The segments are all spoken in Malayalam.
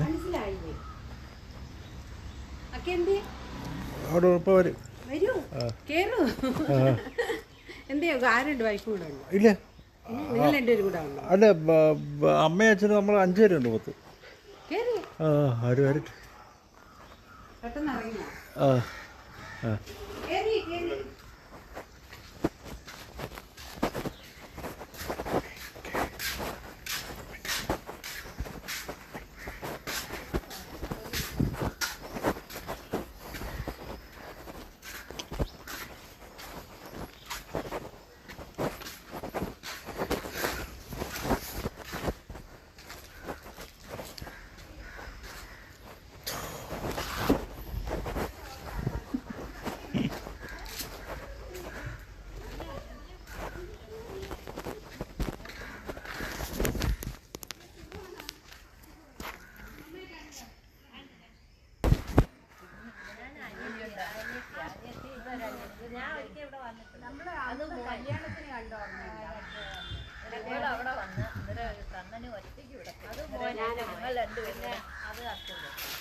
മനസ്സിലായില്ലേ? അവിടെ ഇപ്പോൾ വരും. വരൂ കേറൂ. എന്തേ ആരുണ്ട് വൈഫ് കൂടെ ഇല്ല. അല്ല അമ്മയും അച്ഛനും നമ്മൾ അഞ്ചു പേരുണ്ട് പത്ത്. ആ ആര് വരട്ടെ പെട്ടെന്ന് ഇറങ്ങിയോ? ആ ആ.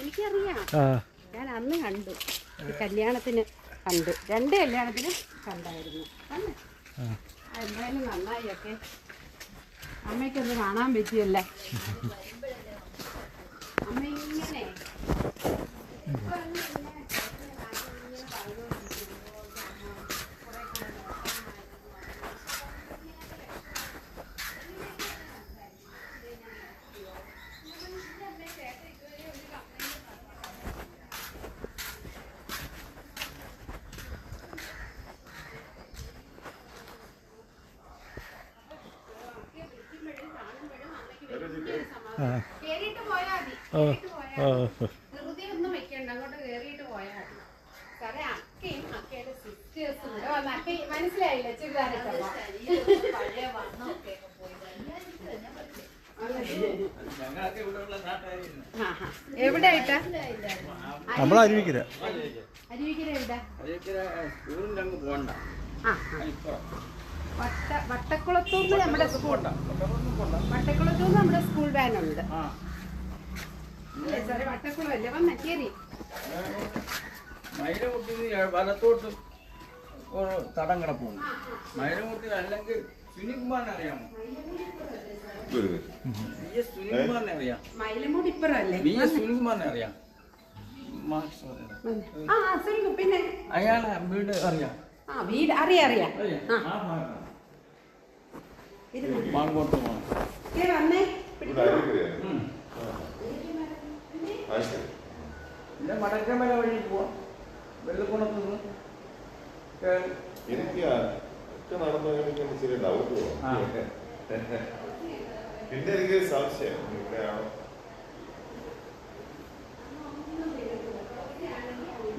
എനിക്കറിയാം. ഞാൻ അന്ന് കണ്ടു. കല്യാണത്തിന് കണ്ടു. രണ്ട് കല്യാണത്തിന് കണ്ടായിരുന്നു. എന്തായാലും നന്നായി ഒക്കെ. അമ്മയ്ക്കൊന്ന് കാണാൻ പറ്റിയല്ലേ അമ്മ ഇങ്ങനെ ഇപ്പൊ അങ്ങ് ഇങ്ങനെ ഇങ്ങനെ പറഞ്ഞുകൊണ്ടിരിക്കുമ്പോൾ കുറെ ആ കേറിയിട്ട് പോയാ മതി ആ കേറിയിട്ട് പോയാ ആ മതി. ധൃതി ഒന്നും വെക്കണ്ട അങ്ങോട്ട് കേറിയിട്ട് പോയാ മതി സാറേ അക്കയും അക്കയുടെ സിസ്റ്റേഴ്സും കൂടെ വന്ന് അക്ക മനസ്സിലായില്ല? ചുരിദാരൊക്കെ എവിടെ ആയിട്ടാ നമ്മൾ അരുവിക്കില്ല അരുവിക്കര. എവിടെ? ഊരിലങ്ങ് പോകണ്ട. ആ വട്ടക്കുളത്തൂന്ന് നമ്മുടെ സ്കൂൾ. വട്ടക്കുളത്തൂന്ന് നമ്മുടെ സ്കൂൾ വാൻ ഉണ്ട്. അല്ലേ സാറേ വന്ന വലത്തോട്ട് ഒരു തടം കിടപ്പുണ്ട്. മൈലമുട്ടി അല്ലെങ്കിൽ അറിയാമോ? അറിയാം. മയിലമൂട് സുനികു പിന്നെ. അയാളെ വീട് അറിയാം. ആ വീട് അറിയാം ആ. മാങ്കോട്ട് പോകണം. പിന്നെ വടക്കമല വഴി പോവാം. വെള്ളക്കുണത്ത് നിന്ന് കേറി. എനിക്ക് നടന്നു എനിക്ക്. പിന്നെ സംശയം. ഇവിടെയാണോ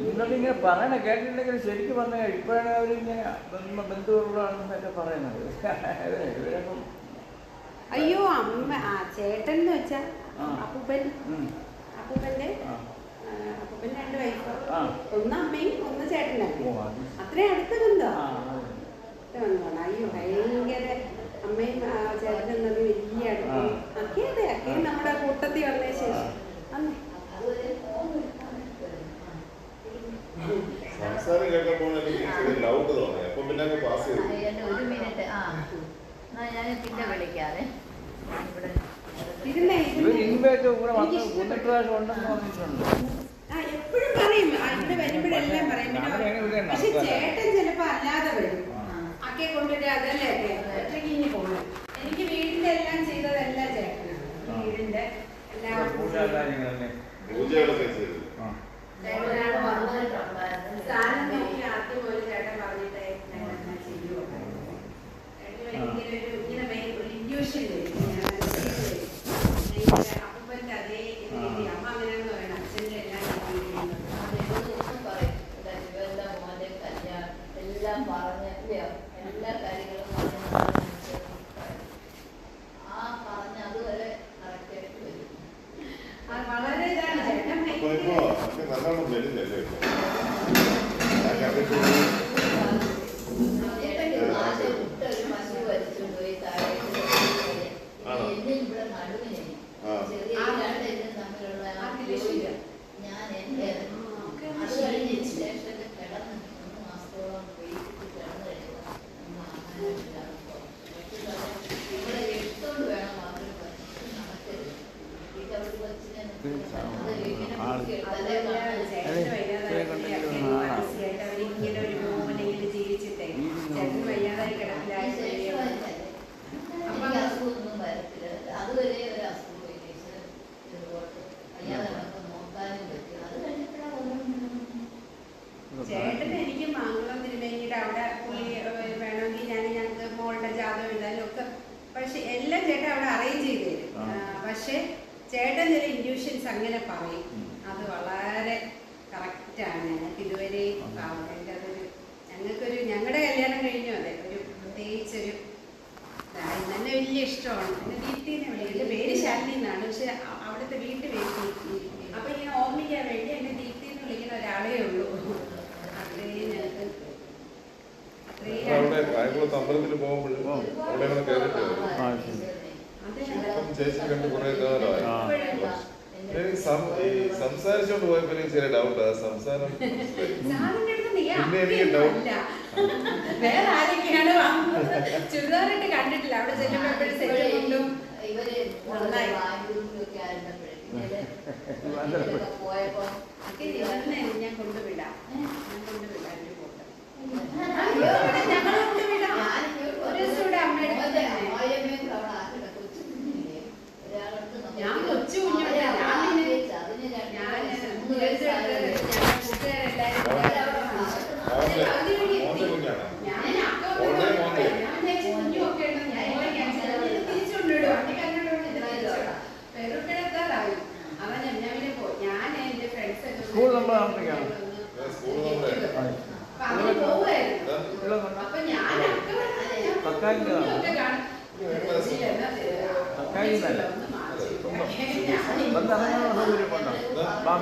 ഇന്നലെ ഇങ്ങനെ പറയണ കേട്ടിട്ടുണ്ടെങ്കിൽ ശരിക്കും പറഞ്ഞാൽ ഇപ്പോഴാണ് അവരിങ്ങനെ ബന്ധ- ബന്ധുക്കളാണെന്നൊക്കെ പറയുന്നത്. അയ്യോ അമ്മ ആ ചേട്ടൻ എന്ന് വെച്ചാ അപ്പൂപ്പൻ. അപ്പൂപ്പന്റെ അപ്പൂപ്പൻ രണ്ട് വൈഫ്. ഒന്ന് അമ്മയും ഒന്ന് ചേട്ടനും. അത്രേ അടുത്ത് ബന്ധോ ആ, അതെ. അയ്യോ ഭയങ്കര അമ്മയും ആ, ചേട്ടനും തമ്മിൽ വലിയ അടുപ്പം അക്കെ അതെ അക്കെ നമ്മുടെ കൂട്ടത്തിൽ വന്ന ശേഷം അന്നേ സംസാരം കേട്ടപ്പോൾ എനിക്ക് ഇച്ചിരി ഡൗട്ട് തോന്നി അപ്പൊ പിന്നെ അങ്ങ് പാസ് ഒരു മിനിറ്റ് ആ. എന്നാ ഞാൻ പിന്നെ വിളിക്കാതെ ഇവിടെ എപ്പോഴും പറയും ഇവിടെ വരുമ്പോഴെല്ലാം പറയും. പക്ഷെ. ചേട്ടൻ ചിലപ്പോ അല്ലാതെ വരും. ആ. അക്കെ കൊണ്ടുവരും അതല്ലേ പോകും എനിക്ക് വീടിന്റെ എല്ലാം ചെയ്തതല്ല ചേട്ടൻ ആ. വീടിന്റെ എല്ലാം especially ചേട്ടന് എനിക്ക് മംഗളം തിരുമേനിയുടെ അവിടെ പുള്ളി വേണമെങ്കിൽ ഞാൻ ഞങ്ങൾക്ക് മോളുടെ ജാതകം എഴുതാനും ഒക്കെ പക്ഷെ എല്ലാം ചേട്ടൻ അവിടെ അറേഞ്ച് ചെയ്തു തരും. ചേട്ടന്റെ ഇൻഡ്യൂഷൻസ് അങ്ങനെ പറയും. അത് വളരെ കറക്റ്റാണ് ഞങ്ങൾക്ക് ഇതുവരെ എന്റെ അതൊരു ഞങ്ങൾക്കൊരു ഞങ്ങളുടെ കല്യാണം കഴിഞ്ഞു അതെ. ഒരു പ്രത്യേകിച്ചൊരു തന്നെ വലിയ ഇഷ്ടമാണ്. എന്റെ വീട്ടിൽ നിന്ന് എന്റെ പേര് ശാലിനി എന്നാണ്. പക്ഷെ അവിടുത്തെ വീട്ടിൽ പേര് അപ്പം ഇങ്ങനെ ഓർമ്മിക്കാൻ വേണ്ടി എന്റെ ദീപ്തി എന്ന് വിളിക്കുന്ന ഒരാളേ ഉള്ളൂ. അത്രയും ഞങ്ങൾക്ക് അത്രയും അമ്പലത്തിൽ പോകുമ്പോഴും ചേച്ചി കണ്ട് കുറെ കാലമായി സംസാരിച്ചോണ്ട് പോയപ്പോലും ചെറിയ ഡൗട്ടാ സംസാരം പിന്നെ എനിക്ക് ഡൗട്ട് വേറെ ആരൊക്കെയാണ് ചുരിദാറായിട്ട് കണ്ടിട്ടില്ല. അവിടെ ചെല്ലുമ്പോ ഞാൻ കൊണ്ടുവിടാം. ഞാൻ കൊണ്ടുവിടാം. ഒരു ദിവസം കൂടെ അമ്മയുടെ സ്കൂൾ നമ്പർ താമസിക്കാണ് തക്കാലിന്റെ തക്കാലിന്റെ സൗകര്യമുണ്ടോ ബാബ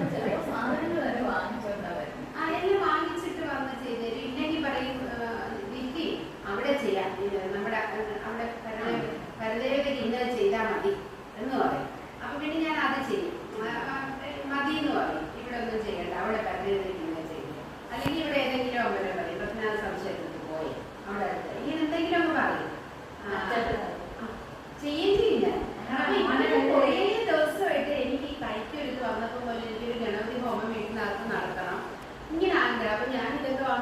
definitely. So you